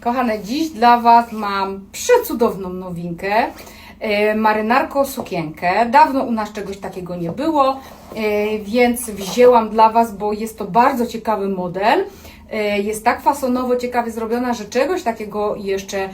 Kochane, dziś dla Was mam przecudowną nowinkę. E, Marynarko sukienkę. Dawno u nas czegoś takiego nie było, e, więc wzięłam dla Was, bo jest to bardzo ciekawy model. E, Jest tak fasonowo ciekawie zrobiona, że czegoś takiego jeszcze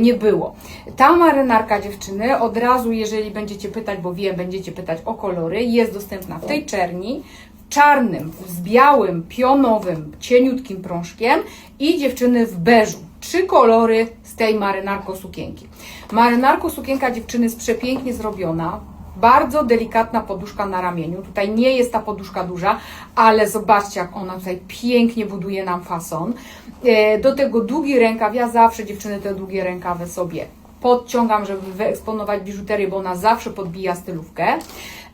nie było. Ta marynarka dziewczyny, od razu jeżeli będziecie pytać, bo wiem, będziecie pytać o kolory, jest dostępna w tej czerni, czarnym, z białym, pionowym, cieniutkim prążkiem i dziewczyny w beżu. Trzy kolory z tej marynarko sukienki. Marynarko sukienka dziewczyny jest przepięknie zrobiona. Bardzo delikatna poduszka na ramieniu. Tutaj nie jest ta poduszka duża, ale zobaczcie, jak ona tutaj pięknie buduje nam fason. E, Do tego długi rękaw. Ja zawsze dziewczyny te długie rękawy sobie podciągam, żeby wyeksponować biżuterię, bo ona zawsze podbija stylówkę.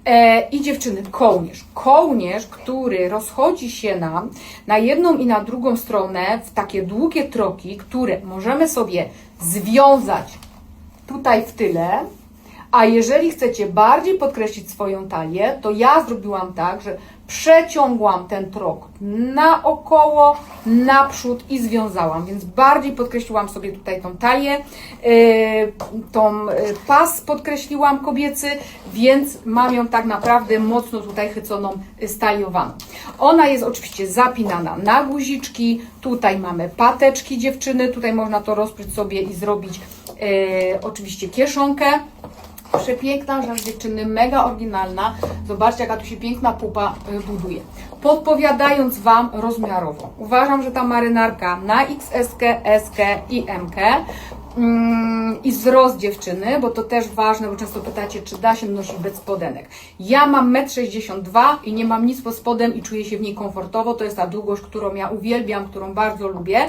E, I dziewczyny, kołnierz. Kołnierz, który rozchodzi się nam na jedną i na drugą stronę w takie długie troki, które możemy sobie związać tutaj w tyle. A jeżeli chcecie bardziej podkreślić swoją talię, to ja zrobiłam tak, że przeciągłam ten trok naokoło, naprzód i związałam, więc bardziej podkreśliłam sobie tutaj tą talię, yy, tą yy, pas podkreśliłam kobiecy, więc mam ją tak naprawdę mocno tutaj chyconą, yy, staliowaną. Ona jest oczywiście zapinana na guziczki, tutaj mamy pateczki dziewczyny, tutaj można to rozprzeć sobie i zrobić oczywiście kieszonkę. Przepiękna rzecz dziewczyny, mega oryginalna. Zobaczcie, jaka tu się piękna pupa y, buduje. Podpowiadając Wam rozmiarowo. Uważam, że ta marynarka na XS, S i M mm, i wzrost dziewczyny, bo to też ważne, bo często pytacie, czy da się nosić bez spodenek. Ja mam 1,62 m i nie mam nic pod spodem i czuję się w niej komfortowo. To jest ta długość, którą ja uwielbiam, którą bardzo lubię.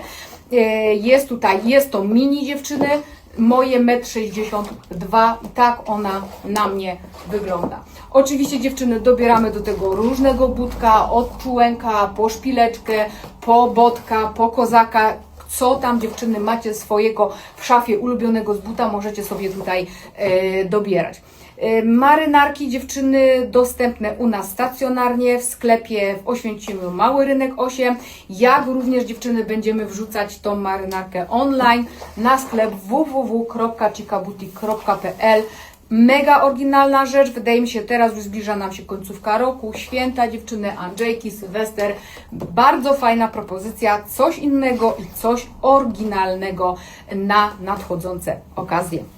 Y, Jest tutaj, jest to mini dziewczyny, moje 1,62 m i tak ona na mnie wygląda. Oczywiście dziewczyny dobieramy do tego różnego budka, od czółenka, po szpileczkę, po botka, po kozaka, co tam dziewczyny macie swojego w szafie ulubionego z buta, możecie sobie tutaj e, dobierać. E, Marynarki dziewczyny dostępne u nas stacjonarnie w sklepie w Oświęcimiu Mały Rynek 8, jak również dziewczyny będziemy wrzucać tą marynarkę online na sklep www.cikaboutique.pl Mega oryginalna rzecz, wydaje mi się teraz już zbliża nam się końcówka roku, święta dziewczyny, Andrzejki, Sylwester. Bardzo fajna propozycja, coś innego i coś oryginalnego na nadchodzące okazje.